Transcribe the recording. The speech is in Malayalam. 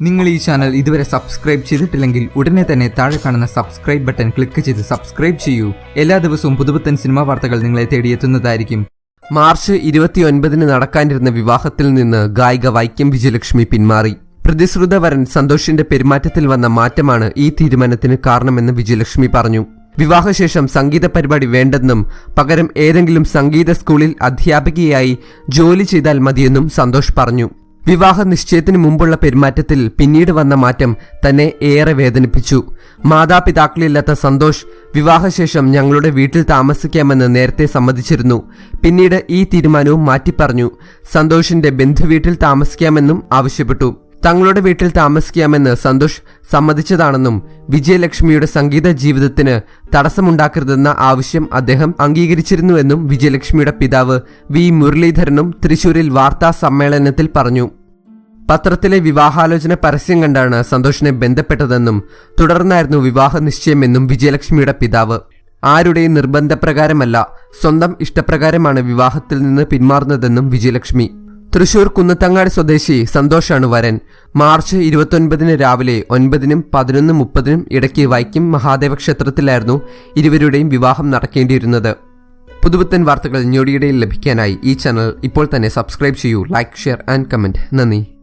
നിങ്ങൾ ഈ ചാനൽ ഇതുവരെ സബ്സ്ക്രൈബ് ചെയ്തിട്ടില്ലെങ്കിൽ ഉടനെ തന്നെ താഴെ കാണുന്ന സബ്സ്ക്രൈബ് ബട്ടൺ ക്ലിക്ക് ചെയ്ത് സബ്സ്ക്രൈബ് ചെയ്യൂ. എല്ലാ ദിവസവും പുതുപുത്തൻ സിനിമാ വാർത്തകൾ നിങ്ങളെ തേടിയെത്തുന്നതായിരിക്കും മാർച്ച് ഇരുപത്തിയൊൻപതിന് നടക്കാനിരുന്ന വിവാഹത്തിൽ നിന്ന് ഗായിക വൈക്കം വിജയലക്ഷ്മി പിന്മാറി. പ്രതിശ്രുത വരൻ സന്തോഷിന്റെ പെരുമാറ്റത്തിൽ വന്ന മാറ്റമാണ് ഈ തീരുമാനത്തിന് കാരണമെന്ന് വിജയലക്ഷ്മി പറഞ്ഞു. വിവാഹശേഷം സംഗീത പരിപാടി വേണ്ടെന്നും പകരം ഏതെങ്കിലും സംഗീത സ്കൂളിൽ അധ്യാപികയായി ജോലി ചെയ്താൽ മതിയെന്നും സന്തോഷ് പറഞ്ഞു. വിവാഹ നിശ്ചയത്തിന് മുമ്പുള്ള പെരുമാറ്റത്തിൽ പിന്നീട് വന്ന മാറ്റം തന്നെ ഏറെ വേദനിപ്പിച്ചു. മാതാപിതാക്കളില്ലാത്ത സന്തോഷ് വിവാഹശേഷം ഞങ്ങളുടെ വീട്ടിൽ താമസിക്കാമെന്ന് നേരത്തെ സമ്മതിച്ചിരുന്നു. പിന്നീട് ഈ തീരുമാനവും മാറ്റിപ്പറഞ്ഞു. സന്തോഷിന്റെ ബന്ധുവീട്ടിൽ താമസിക്കാമെന്നും ആവശ്യപ്പെട്ടു. തങ്ങളുടെ വീട്ടിൽ താമസിക്കാമെന്ന് സന്തോഷ് സമ്മതിച്ചതാണെന്നും വിജയലക്ഷ്മിയുടെ സംഗീത ജീവിതത്തിന് തടസ്സമുണ്ടാക്കരുതെന്ന ആവശ്യം അദ്ദേഹം അംഗീകരിച്ചിരുന്നുവെന്നും വിജയലക്ഷ്മിയുടെ പിതാവ് വി മുരളീധരനും തൃശൂരിൽ വാർത്താ സമ്മേളനത്തിൽ പറഞ്ഞു. പത്രത്തിലെ വിവാഹാലോചന പരസ്യം കണ്ടാണ് സന്തോഷിനെ ബന്ധപ്പെട്ടതെന്നും തുടർന്നായിരുന്നു വിവാഹ നിശ്ചയമെന്നും വിജയലക്ഷ്മിയുടെ പിതാവ്. ആരുടെയും നിർബന്ധപ്രകാരമല്ല സ്വന്തം ഇഷ്ടപ്രകാരമാണ് വിവാഹത്തിൽ നിന്ന് പിന്മാറുന്നതെന്നും വിജയലക്ഷ്മി തൃശൂർ കുന്നത്തങ്ങാട് സ്വദേശി സന്തോഷാണ് വരൻ. മാർച്ച് ഇരുപത്തൊൻപതിന് രാവിലെ ഒൻപതിനും പതിനൊന്ന് മുപ്പതിനും ഇടയ്ക്ക് വൈക്കം മഹാദേവ ക്ഷേത്രത്തിലായിരുന്നു ഇരുവരുടെയും വിവാഹം നടക്കേണ്ടിയിരുന്നത്. പുതുപുത്തൻ വാർത്തകൾ ഞൊടിയിടയിൽ ലഭിക്കാനായി ഈ ചാനൽ ഇപ്പോൾ തന്നെ സബ്സ്ക്രൈബ് ചെയ്യൂ ലൈക്ക് ഷെയർ ആൻഡ് കമന്റ്. നന്ദി.